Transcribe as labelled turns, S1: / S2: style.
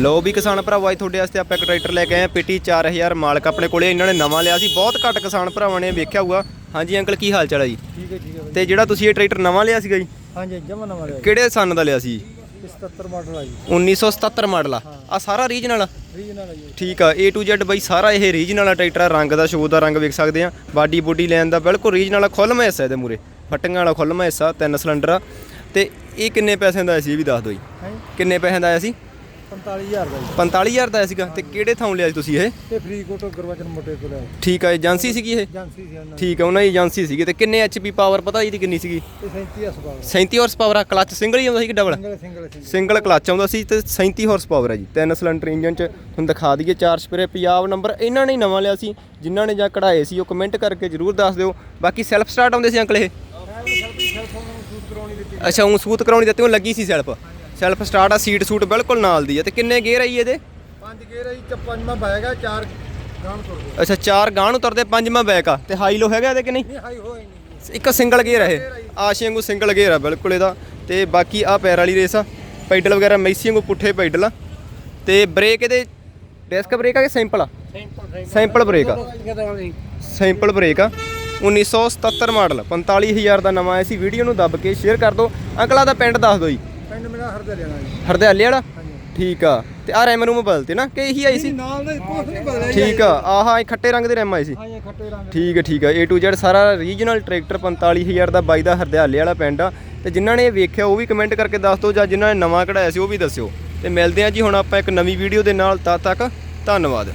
S1: ਲੋ ਵੀ ਕਿਸਾਨ ਭਰਾਵਾ ਅੱਜ ਤੁਹਾਡੇ ਵਾਸਤੇ ਆਪਾਂ ਇੱਕ ਟਰੈਕਟਰ ਲੈ ਕੇ ਆਏ ਆ ਪੀਟੀ 4000 ਮਾਲਕ ਆਪਣੇ ਕੋਲੇ ਇਹਨਾਂ ਨੇ ਨਵਾਂ ਲਿਆ ਸੀ ਬਹੁਤ ਘੱਟ ਕਿਸਾਨ ਭਰਾਵਾਂ ਨੇ ਵੇਖਿਆ ਹੋਊਗਾ। ਹਾਂਜੀ ਅੰਕਲ ਕੀ ਹਾਲ ਚਾਲ ਹੈ ਜੀ?
S2: ਠੀਕ ਹੈ ਠੀਕ ਹੈ
S1: ਤੇ ਜਿਹੜਾ ਤੁਸੀਂ ਇਹ ਟਰੈਕਟਰ ਨਵਾਂ ਲਿਆ ਸੀਗਾ ਜੀ?
S2: ਹਾਂਜੀ ਜਮਾ ਨਵਾਂ ਲਿਆ
S1: ਕਿਹੜੇ ਸਨ ਦਾ ਲਿਆ ਸੀ?
S2: ਜੀ 77 ਮਾਡਲ ਆ ਜੀ।
S1: 1977 ਮਾਡਲ ਆ। ਆ ਸਾਰਾ ਰੀਜਨਲ
S2: ਰੀਜਨਲ ਆ ਜੀ
S1: ਠੀਕ ਆ A to Z ਬਈ ਸਾਰਾ ਇਹ ਰੀਜਨਲ ਆ ਟਰੈਕਟਰ ਆ ਰੰਗ ਦਾ ਸ਼ੋ ਦਾ ਰੰਗ ਵੇਖ ਸਕਦੇ ਆ। ਬਾਡੀ ਬੋਡੀ ਲੈਣ ਦਾ ਬਿਲਕੁਲ ਰੀਜਨਲ ਆ ਖੁੱਲ੍ਹਵਾਂ ਹਿੱਸਾ ਇਹਦੇ ਮੂਰੇ ਫਟੀਆਂ ਵਾਲਾ ਖੁੱਲ੍ਹਵਾਂ ਹਿੱਸਾ ਤਿੰਨ ਸਿਲੰਡਰ ਆ। ਤੇ ਇਹ ਕਿੰਨੇ ਪੈਸਿਆਂ ਦਾ ਸੀ ਇਹ ਵੀ ਦੱਸ ਦਿਓ ਜੀ। ਕਿੰਨੇ ਪੈਸਿਆਂ ਦਾ ਆਇਆ ਸੀ?
S2: 45000 ਦਾ ਜੀ।
S1: 45000 ਦਾ ਸੀਗਾ। ਤੇ ਕਿਹੜੇ ਥਾਂ ਲਿਆ ਸੀ ਤੁਸੀਂ ਇਹ?
S2: ਤੇ ਫਰੀ ਕੋਟੋ ਗੁਰਵਚਨ ਮੋਟੇ ਕੋਲ ਆ
S1: ਠੀਕ ਆ ਏਜੰਸੀ ਸੀਗੀ ਇਹ?
S2: ਏਜੰਸੀ ਸੀ ਉਹਨਾਂ ਦੀ।
S1: ਠੀਕ ਆ ਉਹਨਾਂ ਦੀ ਏਜੰਸੀ ਸੀਗੀ। ਤੇ ਕਿੰਨੇ ਐਚਪੀ ਪਾਵਰ ਪਤਾ ਇਹਦੀ ਕਿੰਨੀ ਸੀਗੀ?
S2: ਤੇ 37 ਹਸਪਤਾਲ
S1: 37 ਹਾਰਸ ਪਾਵਰ ਆ ਕਲੱਚ ਸਿੰਗਲ ਹੀ ਆਉਂਦਾ ਸੀ ਕਿ ਡਬਲ
S2: ਸਿੰਗਲ ਸਿੰਗਲ
S1: ਕਲੱਚ ਆਉਂਦਾ ਸੀ ਤੇ 37 ਹਾਰਸ ਪਾਵਰ ਹੈ ਜੀ। ਤਿੰਨ ਸਿਲੰਡਰ ਇੰਜਨ ਚ ਤੁਹਾਨੂੰ ਦਿਖਾ ਦਈਏ ਚਾਰ ਸਪਰੇ ਪੰਜਾਬ ਨੰਬਰ ਇਹਨਾਂ ਨੇ ਹੀ ਨਵਾਂ ਲਿਆ ਸੀ। ਜਿਨ੍ਹਾਂ ਨੇ ਜਾਂ ਕਢਾਏ ਸੀ ਉਹ ਕਮੈਂਟ ਕਰਕੇ ਜਰੂਰ ਦੱਸ ਦਿਓ। ਬਾਕੀ ਸੈਲਫ ਸਟਾਰਟ ਆਉਂਦੇ ਸੀ ਅੰਕਲ ਇਹ? ਅੱਛਾ ਉਹ ਸੂਤ ਕਰਾਉਣੀ ਦਿੱਤੀ ਉਹ ਲੱਗੀ ਸੀ ਸੈਲਫ ਸੈਲਫ ਸਟਾਰਟ ਆ ਸੀਟ ਸੂਟ ਬਿਲਕੁਲ ਨਾਲ ਦੀ ਆ। ਤੇ ਕਿੰਨੇ ਗੇਅਰ ਆਈ ਇਹਦੇ?
S2: ਪੰਜ ਗੇਰ ਆ ਜੀ ਚ ਪੰਜਵਾਂ ਬੈਗਾ ਚਾਰ ਗਾਣ ਤੁਰ ਗਏ
S1: ਅੱਛਾ ਚਾਰ ਗਾਂ ਨੂੰ ਤੁਰਦੇ ਪੰਜਵਾਂ ਬੈਕ ਆ। ਤੇ ਹਾਈ ਲੋ ਹੈਗਾ ਇਹਦੇ ਕਿ ਨਹੀਂ?
S2: ਨਹੀਂ ਹਾਈ ਹੋਏ ਨਹੀਂ
S1: ਇੱਕ ਸਿੰਗਲ ਗੇਅਰ ਆ ਇਹ। ਆਸ਼ੀ ਵਾਂਗੂ ਸਿੰਗਲ ਗੇਅਰ ਆ ਬਿਲਕੁਲ ਇਹਦਾ। ਤੇ ਬਾਕੀ ਆ ਪੈਰ ਵਾਲੀ ਰੇਸ ਆ। ਪੈਡਲ ਵਗੈਰਾ ਮੈਸੀ ਵਾਂਗੂ ਪੁੱਠੇ ਪੈਡਲ ਆ। ਤੇ ਬ੍ਰੇਕ ਇਹਦੇ ਡਿਸਕ ਬ੍ਰੇਕ ਆ ਕਿ ਸਿੰਪਲ ਆ?
S2: ਸਿੰਪਲ
S1: ਸਿੰਪਲ ਬ੍ਰੇਕ ਆ। ਸਿੰਪਲ ਬ੍ਰੇਕ ਆ। 1977 ਮਾਡਲ 45000 ਦਾ ਨਵਾਂ ਆਇਆ ਸੀ। ਵੀਡੀਓ ਨੂੰ ਦੱਬ ਕੇ ਸ਼ੇਅਰ ਕਰ ਦਿਓ। ਅੰਕਲਾ ਦਾ ਪਿੰਡ ਦੱਸ ਦਿਓ ਜੀ।
S2: ਜੀ।
S1: ਹਰਦਿਆਲੇ ਵਾਲਾ? ਠੀਕ ਆ। ਤੇ ਆ ਰੈਮ ਰੂਮ ਬਦਲਤੇ ਨਾ ਕਿ ਇਹੀ ਆਈ ਸੀ?
S2: ਨਾਲ ਦਾ ਕੁਝ ਨਹੀਂ ਬਦਲਿਆ
S1: ਠੀਕ ਆ ਆਹ ਇਹ ਖੱਟੇ ਰੰਗ ਦੇ ਰੈਮ ਆਏ ਸੀ।
S2: ਹਾਂ ਇਹ ਖੱਟੇ ਰੰਗ
S1: ਠੀਕ ਹੈ ਠੀਕ ਹੈ A to Z ਸਾਰਾ ਰੀਜਨਲ ਟਰੈਕਟਰ 45000 ਦਾ ਬਾਈ ਦਾ ਹਰਦਿਆਲੇ ਵਾਲਾ ਪਿੰਡ ਆ। ਤੇ ਜਿਨ੍ਹਾਂ ਨੇ ਇਹ ਵੇਖਿਆ ਉਹ ਵੀ ਕਮੈਂਟ ਕਰਕੇ ਦੱਸ ਦਿਓ ਜਾਂ ਜਿਨ੍ਹਾਂ ਨੇ ਨਵਾਂ ਕਢਾਇਆ ਸੀ ਉਹ ਵੀ ਦੱਸਿਓ। ਤੇ ਮਿਲਦੇ ਆ ਜੀ ਹੁਣ ਆਪਾਂ ਇੱਕ ਨਵੀਂ ਵੀਡੀਓ ਦੇ ਨਾਲ ਤਦ ਤੱਕ ਧੰਨਵਾਦ।